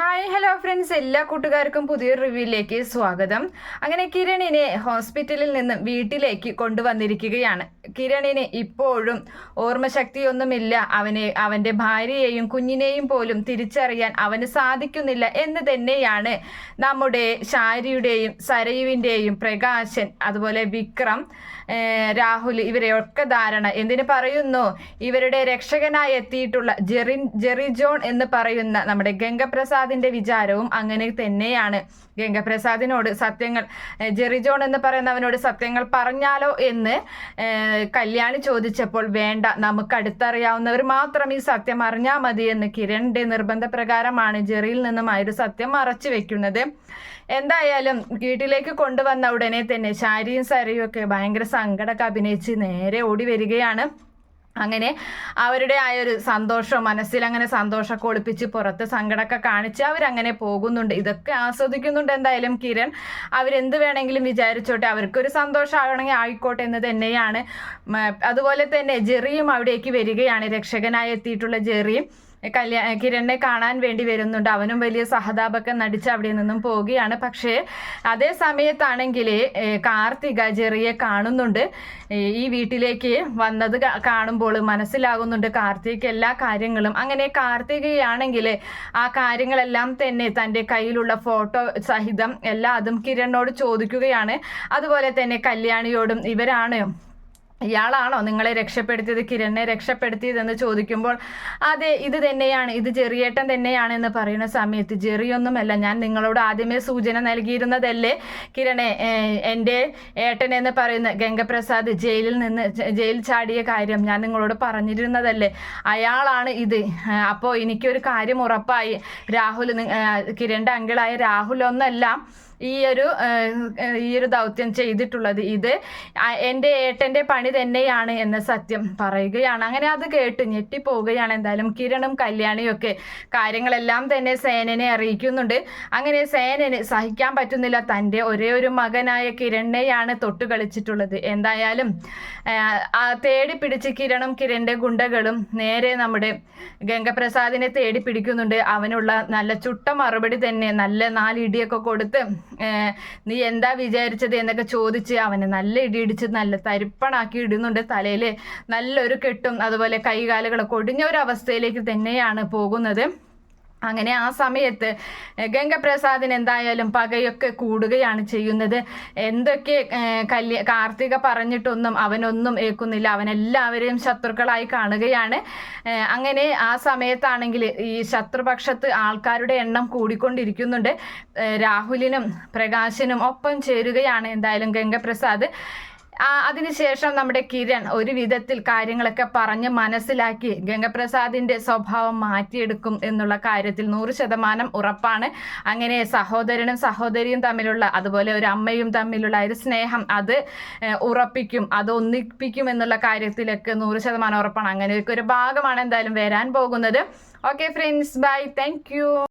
Hi hello friends എല്ലാ കൂട്ടുകാർക്കും പുതിയൊരു റിവ്യൂയിലേക്ക് സ്വാഗതം. അങ്ങനെ കിരണിനെ ഹോസ്പിറ്റലിൽ നിന്ന് വീട്ടിലേക്ക് കൊണ്ടുവന്നിരിക്കുകയാണ്. കിരണിന് ഇപ്പോഴും ഓർമ്മശക്തിയൊന്നുമില്ല. അവനെ അവന്റെ ഭാര്യയെയും കുഞ്ഞിനെയും പോലും തിരിച്ചറിയാൻ അവന് സാധിക്കുന്നില്ല എന്ന് തന്നെയാണ് നമ്മുടെ ഷാരിയുടെയും സരയുവിന്റെയും പ്രകാശൻ അതുപോലെ വിക്രം രാഹുൽ ഇവരെയൊക്കെ ധാരണ. എന്തിനു പറയുന്നു? ഇവരുടെ രക്ഷകനായി എത്തിയിട്ടുള്ള ജെറിൻ ജെറി ജോൺ എന്ന് പറയുന്ന നമ്മുടെ ഗംഗപ്രസാദിന്റെ വിചാരവും അങ്ങനെ തന്നെയാണ്. ഗംഗപ്രസാദിനോട് സത്യങ്ങൾ ജെറിജോൺ ജെറി ജോൺ എന്ന് പറയുന്നവനോട് സത്യങ്ങൾ പറഞ്ഞാലോ എന്ന് കല്യാണി ചോദിച്ചപ്പോൾ വേണ്ട നമുക്ക് അടുത്തറിയാവുന്നവർ മാത്രം ഈ സത്യം അറിഞ്ഞാൽ മതി എന്ന് കിരണിന്റെ നിർബന്ധപ്രകാരമാണ് ജെറിയിൽ നിന്നും ആ ഒരു സത്യം മറച്ചു വെക്കുന്നത്. എന്തായാലും വീട്ടിലേക്ക് കൊണ്ടുവന്ന ഉടനെ തന്നെ ശാരിയും സരയും ഒക്കെ ഭയങ്കര സങ്കടമൊക്കെ അഭിനയിച്ച് നേരെ ഓടി വരികയാണ്. അങ്ങനെ അവരുടെ ആ ഒരു സന്തോഷം മനസ്സിൽ അങ്ങനെ സന്തോഷമൊക്കെ ഒളിപ്പിച്ച് പുറത്ത് സങ്കടമൊക്കെ കാണിച്ച് അവരങ്ങനെ പോകുന്നുണ്ട്. ഇതൊക്കെ ആസ്വദിക്കുന്നുണ്ട് എന്തായാലും കിരൺ. അവരെന്ത് വേണമെങ്കിലും വിചാരിച്ചോട്ടെ അവർക്കൊരു സന്തോഷമാകണമെങ്കിൽ ആയിക്കോട്ടെ എന്ന് തന്നെയാണ്. അതുപോലെ തന്നെ ജെറിയും അവിടേക്ക് വരികയാണ്. രക്ഷകനായി എത്തിയിട്ടുള്ള ജെറിയും. കല്യാ കിരണിനെ കാണാൻ വേണ്ടി വരുന്നുണ്ട്. അവനും വലിയ സഹതാപൊക്കെ നടിച്ച് അവിടെ നിന്നും പോവുകയാണ്. പക്ഷേ അതേ സമയത്താണെങ്കിൽ കാർത്തിക ജെറിയെ കാണുന്നുണ്ട്. ഈ വീട്ടിലേക്ക് വന്നത് കാണുമ്പോൾ മനസ്സിലാകുന്നുണ്ട് കാർത്തിക് എല്ലാ കാര്യങ്ങളും. അങ്ങനെ കാർത്തികയാണെങ്കിൽ ആ കാര്യങ്ങളെല്ലാം തന്നെ തന്റെ കയ്യിലുള്ള ഫോട്ടോ സഹിതം എല്ലാ അതും കിരണിനോട് ചോദിക്കുകയാണ്. അതുപോലെ തന്നെ കല്യാണിയോടും ഇവരാണ് ഇയാളാണോ നിങ്ങളെ രക്ഷപ്പെടുത്തിയത് കിരണിനെ രക്ഷപ്പെടുത്തിയതെന്ന് ചോദിക്കുമ്പോൾ അതെ ഇത് തന്നെയാണ് ഇത് ചെറിയേട്ടൻ തന്നെയാണ് എന്ന് പറയുന്ന സമയത്ത് ജെറിയൊന്നുമല്ല ഞാൻ നിങ്ങളോട് ആദ്യമേ സൂചന നൽകിയിരുന്നതല്ലേ കിരണെ എന്റെ ഏട്ടൻ എന്ന് പറയുന്ന ഗംഗപ്രസാദ് ജയിലിൽ നിന്ന് ജയിൽ ചാടിയ കാര്യം ഞാൻ നിങ്ങളോട് പറഞ്ഞിരുന്നതല്ലേ അയാളാണ് ഇത്. അപ്പോൾ എനിക്കൊരു കാര്യം ഉറപ്പായി രാഹുൽ കിരണിന്റെ അങ്കിളായ രാഹുൽ ഒന്നല്ല ഈ ഒരു ഈ ഒരു ദൗത്യം ചെയ്തിട്ടുള്ളത് ഇത് എന്റെ ഏട്ടന്റെ പണി തന്നെയാണ് എന്ന സത്യം പറയുകയാണ്. അങ്ങനെ അത് കേട്ട് ഞെട്ടിപ്പോവുകയാണ്. എന്തായാലും കിരണും കല്യാണിയും ഒക്കെ കാര്യങ്ങളെല്ലാം തന്നെ സേനനെ അറിയിക്കുന്നുണ്ട്. അങ്ങനെ സേനന് സഹിക്കാൻ പറ്റുന്നില്ല. തന്റെ ഒരേ ഒരു മകനായ കിരണിനെയാണ് തൊട്ട് കളിച്ചിട്ടുള്ളത്. എന്തായാലും തേടി പിടിച്ച് കിരണും കിരണിന്റെ ഗുണ്ടകളും നേരെ നമ്മുടെ ഗംഗപ്രസാദിനെ തേടി പിടിക്കുന്നുണ്ട്. അവനുള്ള നല്ല ചുട്ട മറുപടി തന്നെ നല്ല നാലിടിയൊക്കെ കൊടുത്ത് നീ എന്താ വിചാരിച്ചത് എന്നൊക്കെ ചോദിച്ച് അവനെ നല്ല ഇടിയിടിച്ച് നല്ല തരിപ്പണാക്കി ഇടുന്നുണ്ട് തലയിൽ നല്ലൊരു കെട്ടും അതുപോലെ കൈകാലുകളൊക്കെ ഒടിഞ്ഞ ഒരു അവസ്ഥയിലേക്ക് തന്നെയാണ് പോകുന്നത്. അങ്ങനെ ആ സമയത്ത് ഗംഗപ്രസാദിന് എന്തായാലും പകയൊക്കെ കൂടുകയാണ് ചെയ്യുന്നത്. എന്തൊക്കെ കല്യ കാർത്തിക പറഞ്ഞിട്ടൊന്നും അവനൊന്നും ഏൽക്കുന്നില്ല. അവനെല്ലാവരെയും ശത്രുക്കളായി കാണുകയാണ്. അങ്ങനെ ആ സമയത്താണെങ്കിൽ ഈ ശത്രുപക്ഷത്ത് ആൾക്കാരുടെ എണ്ണം കൂടിക്കൊണ്ടിരിക്കുന്നുണ്ട്. രാഹുലിനും പ്രകാശിനും ഒപ്പം ചേരുകയാണ് എന്തായാലും ഗംഗപ്രസാദ്. അതിനുശേഷം നമ്മുടെ കിരൺ ഒരു വിധത്തിൽ കാര്യങ്ങളൊക്കെ പറഞ്ഞ് മനസ്സിലാക്കി ഗംഗപ്രസാദിന്റെ സ്വഭാവം മാറ്റിയെടുക്കും എന്നുള്ള കാര്യത്തിൽ നൂറ് ശതമാനം ഉറപ്പാണ്. അങ്ങനെ സഹോദരനും സഹോദരിയും തമ്മിലുള്ള അതുപോലെ ഒരു അമ്മയും തമ്മിലുള്ള ഒരു സ്നേഹം അത് ഉറപ്പിക്കും അത് ഒന്നിപ്പിക്കും എന്നുള്ള കാര്യത്തിലൊക്കെ നൂറ് ശതമാനം ഉറപ്പാണ്. അങ്ങനെയൊക്കെ ഒരു ഭാഗമാണ് എന്തായാലും വരാൻ പോകുന്നത്. Okay friends bye thank